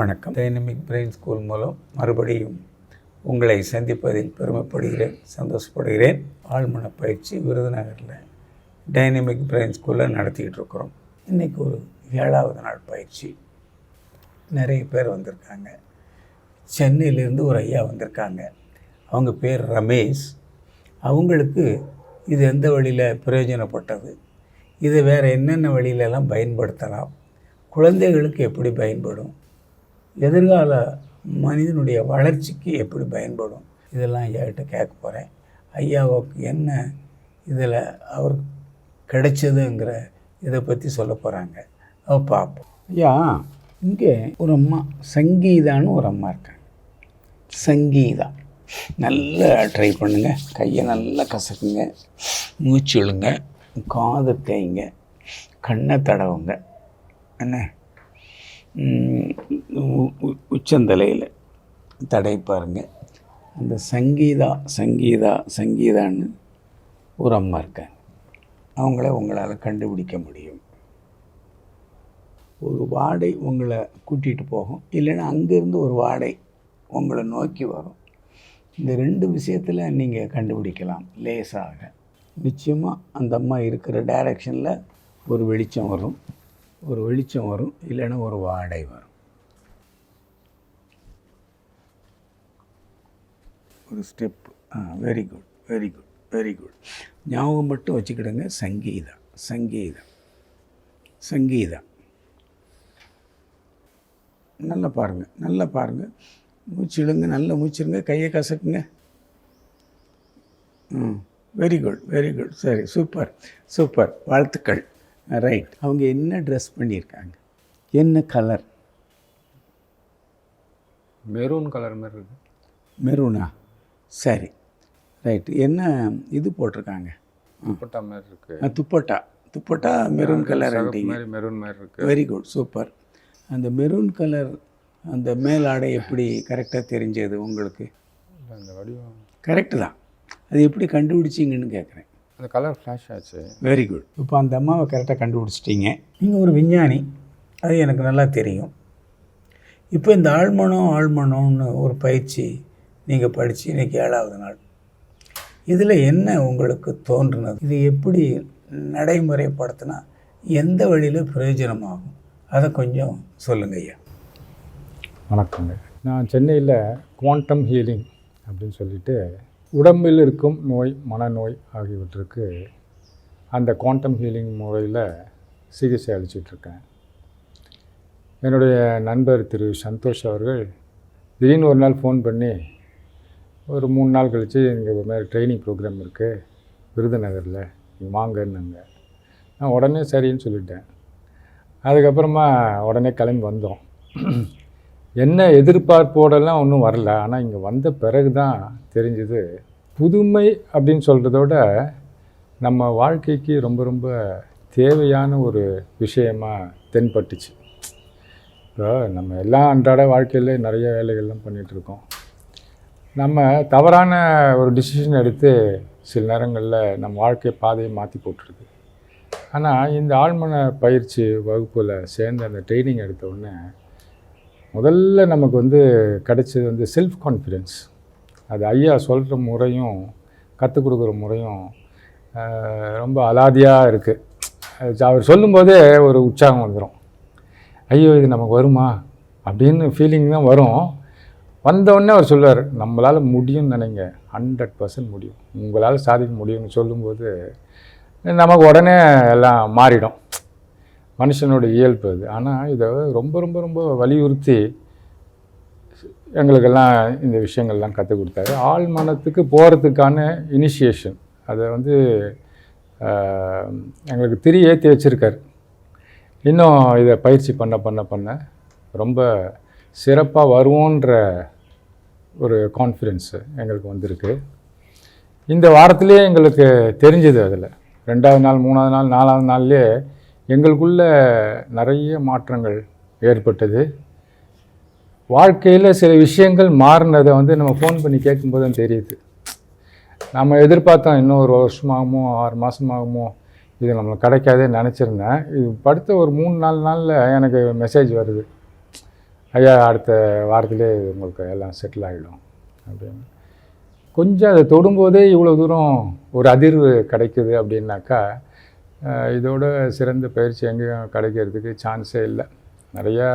வணக்கம். Dynamic brain school மூலம் மறுபடியும் உங்களை சந்திப்பதில் பெருமைப்படுகிறேன் சந்தோஷப்படுகிறேன். ஆழ்மன பயிற்சி விருதுநகரில் டைனமிக் பிரெயின் ஸ்கூலில் நடத்திக்கிட்டு இருக்கிறோம். இன்றைக்கி ஒரு ஏழாவது நாள் பயிற்சி. நிறைய பேர் வந்திருக்காங்க. சென்னையிலேருந்து ஒரு ஐயா வந்திருக்காங்க. அவங்க பேர் ரமேஷ். அவங்களுக்கு இது எந்த வழியில் பிரயோஜனப்பட்டது? இது வேறு என்னென்ன வழியிலெல்லாம் பயன்படுத்தலாம்? குழந்தைகளுக்கு எப்படி பயன்படும்? எதிர்கால மனிதனுடைய வளர்ச்சிக்கு எப்படி பயன்படும்? இதெல்லாம் ஐயாகிட்ட கேட்க போகிறேன் ஐயாவுக்கு என்ன இதில் அவர் கிடைச்சதுங்கிற இதை பற்றி சொல்ல போகிறாங்க அவ பார்ப்போம் ஐயா இங்கே ஒரு அம்மா சங்கீதான்னு ஒரு அம்மா இருக்காங்க. சங்கீதா. நல்லா ட்ரை பண்ணுங்கள் கையை நல்லா கசக்குங்க. மூச்சு விழுங்க காது தேய்ங்க. கண்ணை தடவுங்க. என்ன? உச்சந்தலையில் தடை பாருங்கள் அந்த சங்கீதா சங்கீதா சங்கீதான்னு ஒரு அம்மா இருக்காங்க. அவங்கள உங்களால் கண்டுபிடிக்க முடியும். ஒரு வாடை உங்களை கூட்டிகிட்டு போகும். இல்லைன்னா அங்கேருந்து ஒரு வாடை உங்களை நோக்கி வரும். இந்த ரெண்டு விஷயத்தில் நீங்கள் கண்டுபிடிக்கலாம் லேசாக. நிச்சயமாக அந்த அம்மா இருக்கிற டைரக்ஷனில் ஒரு வெளிச்சம் வரும். ஒரு வெளிச்சம் வரும் இல்லைன்னா ஒரு வாடை வரும். ஒரு step. Ah very good very good very good ஞாபகம் மட்டும் வச்சுக்கிடுங்க சங்கீதம் சங்கீதம் சங்கீதா நல்லா பாருங்கள் நல்லா பாருங்கள் மூச்சு இழுங்க நல்லா மூச்சிருங்க கையை கசக்குங்க. ம் வெரி குட் வெரி குட் சரி சூப்பர் சூப்பர் வாழ்த்துக்கள். ரைட் அவங்க என்ன ட்ரெஸ் பண்ணியிருக்காங்க? என்ன கலர் மெரூன் கலர் மாதிரி இருக்கு. மெரூனா சரி. ரைட் என்ன இது போட்டிருக்காங்க? துப்பட்டா மாதிரி இருக்கு. அஹ், துப்பட்டா. துப்பட்டா மெரூன் கலர் மாதிரி மெரூன் மாதிரி இருக்கு. வெரி குட் சூப்பர் அந்த மெரூன் கலர் அந்த மேலாடை எப்படி கரெக்டாக தெரிஞ்சது உங்களுக்கு? அந்த வடிவம். கரெக்டு தான். அது எப்படி கண்டுபிடிச்சிங்கன்னு கேட்குறேன் அந்த கலர் ஃப்ளாஷ் ஆச்சு. வெரி குட் இப்போ அந்த அம்மாவை கரெக்டாக கண்டுபிடிச்சிட்டீங்க. நீங்கள் ஒரு விஞ்ஞானி அது எனக்கு நல்லா தெரியும். இப்போ இந்த ஆழ்மனம் ஆழ்மனம்னு ஒரு பயிற்சி நீங்கள் படித்து இன்றைக்கி ஏழாவது நாள். இதில் என்ன உங்களுக்கு தோன்றுனது? இது எப்படி நடைமுறைப்படுத்தினா எந்த வழியில் பிரயோஜனமாகும்? அதை கொஞ்சம் சொல்லுங்க ஐயா. வணக்கங்க. நான் சென்னையில் குவாண்டம் ஹீலிங் அப்படின்னு சொல்லிட்டு உடம்பில் இருக்கும் நோய் மனநோய் ஆகியவற்றுக்கு அந்த குவாண்டம் ஹீலிங் முறையில் சிகிச்சை அளிச்சிட்ருக்கேன். என்னுடைய நண்பர் திரு சந்தோஷ் அவர்கள் திடீர்னு ஒரு நாள் ஃபோன் பண்ணி ஒரு மூணு நாள் கழித்து இங்கே ஒரு மாதிரி ட்ரைனிங் ப்ரோக்ராம் இருக்குது விருதுநகரில் நீங்கள் வாங்கன்னாங்க. நான் உடனே சரின்னு சொல்லிட்டேன். அதுக்கப்புறமா உடனே கிளம்பி வந்தோம். என்ன எதிர்பார்ப்போடெல்லாம் ஒன்றும் வரல. ஆனால் இங்கே வந்த பிறகு தான் தெரிஞ்சது. புதுமை அப்படின்னு சொல்கிறத விட நம்ம வாழ்க்கைக்கு ரொம்ப ரொம்ப தேவையான ஒரு விஷயமாக தென்பட்டுச்சு. இப்போ நம்ம எல்லாம் அன்றாட வாழ்க்கையில் நிறைய வேலைகள்லாம் பண்ணிகிட்ருக்கோம் நம்ம தவறான ஒரு டிசிஷன் எடுத்து சில நேரங்களில் நம்ம வாழ்க்கை பாதையை மாற்றி போட்டிருக்கு. ஆனால் இந்த ஆழ்மன பயிற்சி வகுப்பில் சேர்ந்து அந்த ட்ரைனிங் எடுத்த உடனே முதல்ல நமக்கு வந்து கிடைச்சது வந்து செல்ஃப் கான்ஃபிடென்ஸ் அது ஐயா சொல்கிற முறையும் கற்றுக் கொடுக்குற முறையும் ரொம்ப அலாதியாக இருக்குது அவர் சொல்லும்போதே ஒரு உற்சாகம் வந்துடும் ஐயோ இது நமக்கு வருமா? அப்படின்னு ஃபீலிங் தான் வரும். வந்தவுடனே அவர் சொல்லுவார் நம்மளால் முடியும்னு நினைங்க. ஹண்ட்ரட் பர்சன்ட் முடியும். உங்களால் சாதிக்க முடியும்னு சொல்லும்போது நமக்கு உடனே எல்லாம் மாறிடும். மனுஷனோட இயல்பு அது. ஆனால் இதை ரொம்ப ரொம்ப ரொம்ப வலியுறுத்தி எங்களுக்கெல்லாம் இந்த விஷயங்கள்லாம் கற்றுக் கொடுத்தாரு. ஆள் மனத்துக்கு போகிறதுக்கான இனிஷியேஷன் அதை வந்து எங்களுக்கு திரி ஏற்றி வச்சுருக்கார். இன்னும் இதை பயிற்சி பண்ண பண்ண பண்ண ரொம்ப சிறப்பாக வருவோன்ற ஒரு கான்ஃபிடென்ஸு எங்களுக்கு வந்திருக்கு. இந்த வாரத்திலே எங்களுக்கு தெரிஞ்சது அதில். ரெண்டாவது நாள் மூணாவது நாள் நாலாவது நாள்லேயே எங்களுக்குள்ள நிறைய மாற்றங்கள் ஏற்பட்டது. வாழ்க்கையில் சில விஷயங்கள் மாறினதை வந்து நம்ம ஃபோன் பண்ணி கேட்கும்போது தான் தெரியுது. நம்ம எதிர்பார்த்தோம் இன்னும் ஒரு வருஷமாகுமோ ஆறு மாதமாகுமோ இது நம்மளுக்கு கிடைக்காதே நினச்சிருந்தேன். இது படுத்த ஒரு மூணு நாலு நாளில் எனக்கு மெசேஜ் வருது. ஐயா அடுத்த வாரத்திலே உங்களுக்கு எல்லாம் செட்டில் ஆகிடும் அப்படின்னு. கொஞ்சம் அதை தொடும்போதே இவ்வளோ தூரம் ஒரு அதிர்வு கிடைக்குது அப்படின்னாக்கா இதோட சிறந்த பயிற்சி எங்கேயும் கிடைக்கிறதுக்கு சான்ஸே இல்லை. நிறையா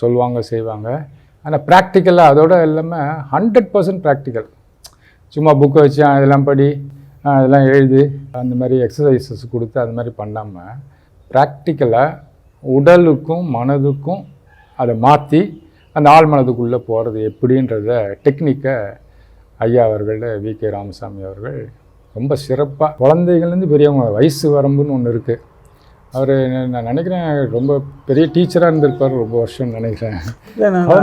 சொல்லுவாங்க செய்வாங்க. ஆனால் ப்ராக்டிக்கலாக அதோட இல்லாமல் ஹண்ட்ரட் பர்சன்ட் ப்ராக்டிக்கல் சும்மா புக்கை வச்சு அதெல்லாம் இதெல்லாம் படி அதெல்லாம் இதெல்லாம் அந்த மாதிரி எக்ஸசைசஸ் கொடுத்து அந்த மாதிரி பண்ணாமல் ப்ராக்டிக்கலாக உடலுக்கும் மனதுக்கும் அதை மாற்றி அந்த ஆள் மனதுக்குள்ளே போகிறது எப்படின்றத டெக்னிக்கை ஐயா அவர்கள் வி கே ராமசாமி அவர்கள் ரொம்ப சிறப்பாக குழந்தைகள்லேருந்து பெரியவங்க வயசு வரம்புன்னு ஒன்று இருக்குது அவர் நான் நினைக்கிறேன் ரொம்ப பெரிய டீச்சராக இருந்திருப்பார் ரொம்ப வருஷம் நினைக்கிறேன்.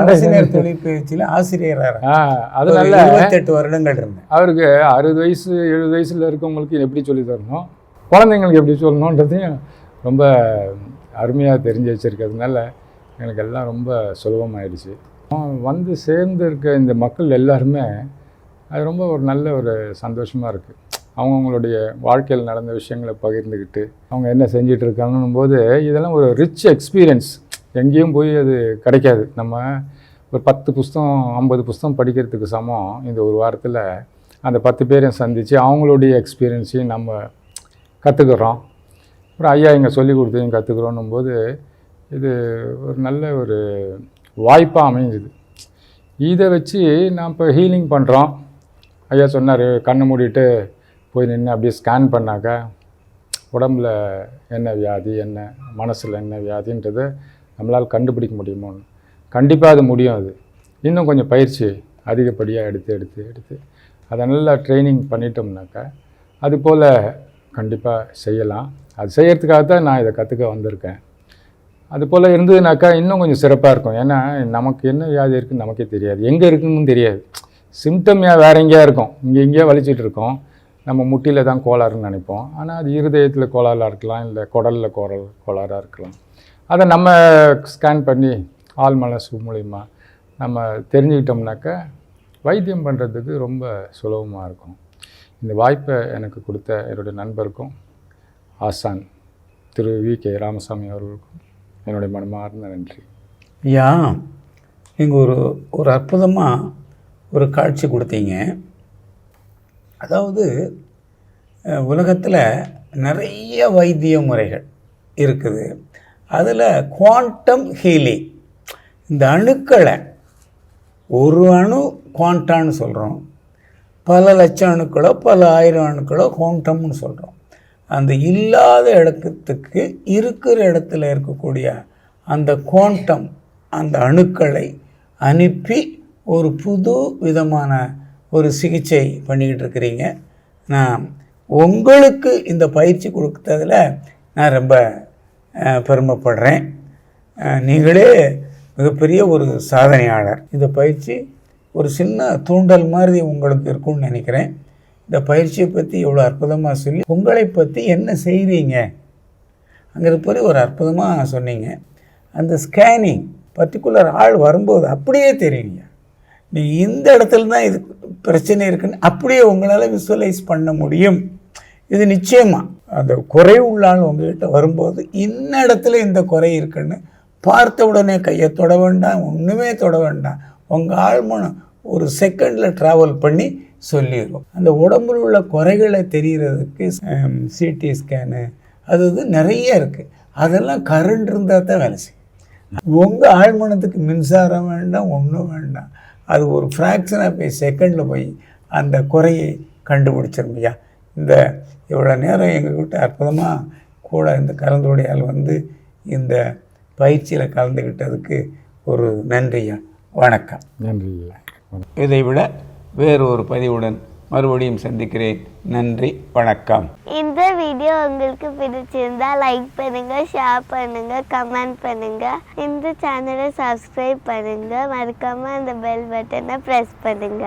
ஆசிரியர் ஆசிரியராக ஆ அதனால இருபத்தெட்டு வருடங்கள் இருந்தேன். அவருக்கு அறுபது வயசு எழுபது வயசில் இருக்கவங்களுக்கு எப்படி சொல்லி தரணும்? குழந்தைங்களுக்கு எப்படி சொல்லணுன்றதையும் ரொம்ப அருமையாக தெரிஞ்சு வச்சுருக்கிறதுனால எனக்கு எல்லாம் ரொம்ப சுலபமாயிடுச்சு. வந்து சேர்ந்து இருக்க இந்த மக்கள் எல்லாருமே அது ரொம்ப ஒரு நல்ல ஒரு சந்தோஷமாக இருக்குது அவங்கவுங்களுடைய வாழ்க்கையில் நடந்த விஷயங்களை பகிர்ந்துக்கிட்டு அவங்க என்ன செஞ்சிட்டு இருக்காங்கன்னும் போது இதெல்லாம் ஒரு ரிச் எக்ஸ்பீரியன்ஸ் எங்கேயும் போய் அது கிடைக்காது. நம்ம ஒரு பத்து புஸ்தகம் ஐம்பது புஸ்தகம் படிக்கிறதுக்கு சமம். இந்த ஒரு வாரத்தில் அந்த பத்து பேரையும் சந்தித்து அவங்களுடைய எக்ஸ்பீரியன்ஸையும் நம்ம கற்றுக்குறோம் அப்புறம் ஐயா இங்கே சொல்லி கொடுத்தையும் கற்றுக்குறோன்னும் போது இது ஒரு நல்ல ஒரு வாய்ப்பாக அமைஞ்சுது. இதை வச்சு நான் இப்போ ஹீலிங் பண்ணுறோம் ஐயா சொன்னார் கண்ணை மூடிட்டு போய் நின்று அப்படியே ஸ்கேன் பண்ணாக்கா உடம்புல என்ன வியாதி என்ன மனசில் என்ன வியாதின்றதை நம்மளால் கண்டுபிடிக்க முடியுமோன்னு கண்டிப்பாக அது முடியும் அது. இன்னும் கொஞ்சம் பயிற்சி அதிகப்படியாக எடுத்து எடுத்து எடுத்து. அதை நல்லா ட்ரைனிங் பண்ணிட்டோம்னாக்கா அது போல் கண்டிப்பாக செய்யலாம். அது செய்கிறதுக்காக தான் நான் இதை கற்றுக்க வந்திருக்கேன். அது போல் இருந்ததுனாக்கா இன்னும் கொஞ்சம் சிறப்பாக இருக்கும். ஏன்னா நமக்கு என்ன வியாதி இருக்குன்னு நமக்கே தெரியாது. எங்கே இருக்குன்னு தெரியாது. சிம்டம் வேற எங்கேயா இருக்கும். இங்கே எங்கேயோ வலிச்சிட்டு இருக்கோம். நம்ம முட்டியில் தான் கோளாறுன்னு நினைப்போம். ஆனால் அது இருதயத்தில் கோளாறாக இருக்கலாம் இல்லை குடலில் கோரல் கோளாறாக இருக்கலாம். அதை நம்ம ஸ்கேன் பண்ணி ஆள் மனசு மூலிமா நம்ம தெரிஞ்சுக்கிட்டோம்னாக்க வைத்தியம் பண்ணுறதுக்கு ரொம்ப சுலபமாக இருக்கும். இந்த வாய்ப்பை எனக்கு கொடுத்த என்னுடைய நண்பருக்கும் ஆசான் திரு வி. கே. ராமசாமி அவர்களுக்கும் என்னுடைய மனமார்ந்த நன்றி. ஐயா நீங்கள் ஒரு ஒரு அற்புதமாக ஒரு காட்சி கொடுத்தீங்க. அதாவது உலகத்தில் நிறைய வைத்திய முறைகள் இருக்குது. அதில் குவாண்டம் ஹீலிங் இந்த அணுக்களை ஒரு அணு குவாண்டான்னு சொல்கிறோம் பல லட்சம் அணுக்களோ பல ஆயிரம் அணுக்களோ குவாண்டம்னு சொல்கிறோம் அந்த இல்லாத இடத்துக்கு இருக்கிற இடத்துல இருக்கக்கூடிய அந்த குவாண்டம் அந்த அணுக்களை அனுப்பி ஒரு புது விதமான ஒரு சிகிச்சை பண்ணிக்கிட்டு இருக்கிறீங்க. நான் உங்களுக்கு இந்த பயிற்சி கொடுத்ததில் நான் ரொம்ப பெருமைப்படுறேன். நீங்களே மிகப்பெரிய ஒரு சாதனையாளர். இந்த பயிற்சி ஒரு சின்ன தூண்டல் மாதிரி உங்களுக்கு இருக்கும்னு நினைக்கிறேன். இந்த பயிற்சியை பற்றி இவ்வளோ அற்புதமாக சொல்லி உங்களை பற்றி என்ன செய்கிறீங்க அங்கே போய் ஒரு அற்புதமாக சொன்னீங்க. அந்த ஸ்கேனிங் பர்டிகுலர் ஆள் வரும்போது அப்படியே தெரியுங்க. நீ இந்த இடத்துல தான் இது பிரச்சனை இருக்குன்னு அப்படியே உங்களால் விசுவலைஸ் பண்ண முடியும். இது நிச்சயமாக அந்த குறை உள்ளால் ஆள் உங்ககிட்ட வரும்போது இந்த இடத்துல இந்த குறை இருக்குன்னு பார்த்த உடனே கையை தொட வேண்டாம் ஒன்றுமே தொட வேண்டாம். உங்கள் ஆழ்மனம் ஒரு செகண்டில் ட்ராவல் பண்ணி சொல்லிடுவோம் அந்த உடம்புல உள்ள குறைகளை தெரிகிறதுக்கு சிடி ஸ்கேனு அது இது நிறைய இருக்குது அதெல்லாம் கரண்ட் இருந்தால் தான் வேலை செய்யும். உங்கள் ஆழ்மனத்துக்கு மின்சாரம் வேண்டாம் ஒன்றும் வேண்டாம். அது ஒரு ஃப்ராக்ஷன் ஆஃப் ஏ செகண்டில் போய் அந்த குறையை கண்டுபிடிச்சிருமையா இந்த இவ்வளோ நேரம் எங்ககிட்ட அற்புதமாக கூட இந்த கலந்துரையால் வந்து இந்த பயிற்சியில் கலந்துக்கிட்டதுக்கு ஒரு நன்றியா வணக்கம். நன்றி இதை விட வேறொரு பதிவுடன் மறுபடியும் சந்திக்கிறேன். நன்றி வணக்கம். இந்த வீடியோ உங்களுக்கு பிடிச்சிருந்தா லைக் பண்ணுங்க ஷேர் பண்ணுங்க கமெண்ட் பண்ணுங்க. இந்த சேனலை சப்ஸ்கிரைப் பண்ணுங்க. மறக்காம அந்த பெல் பட்டனை ப்ரெஸ் பண்ணுங்க.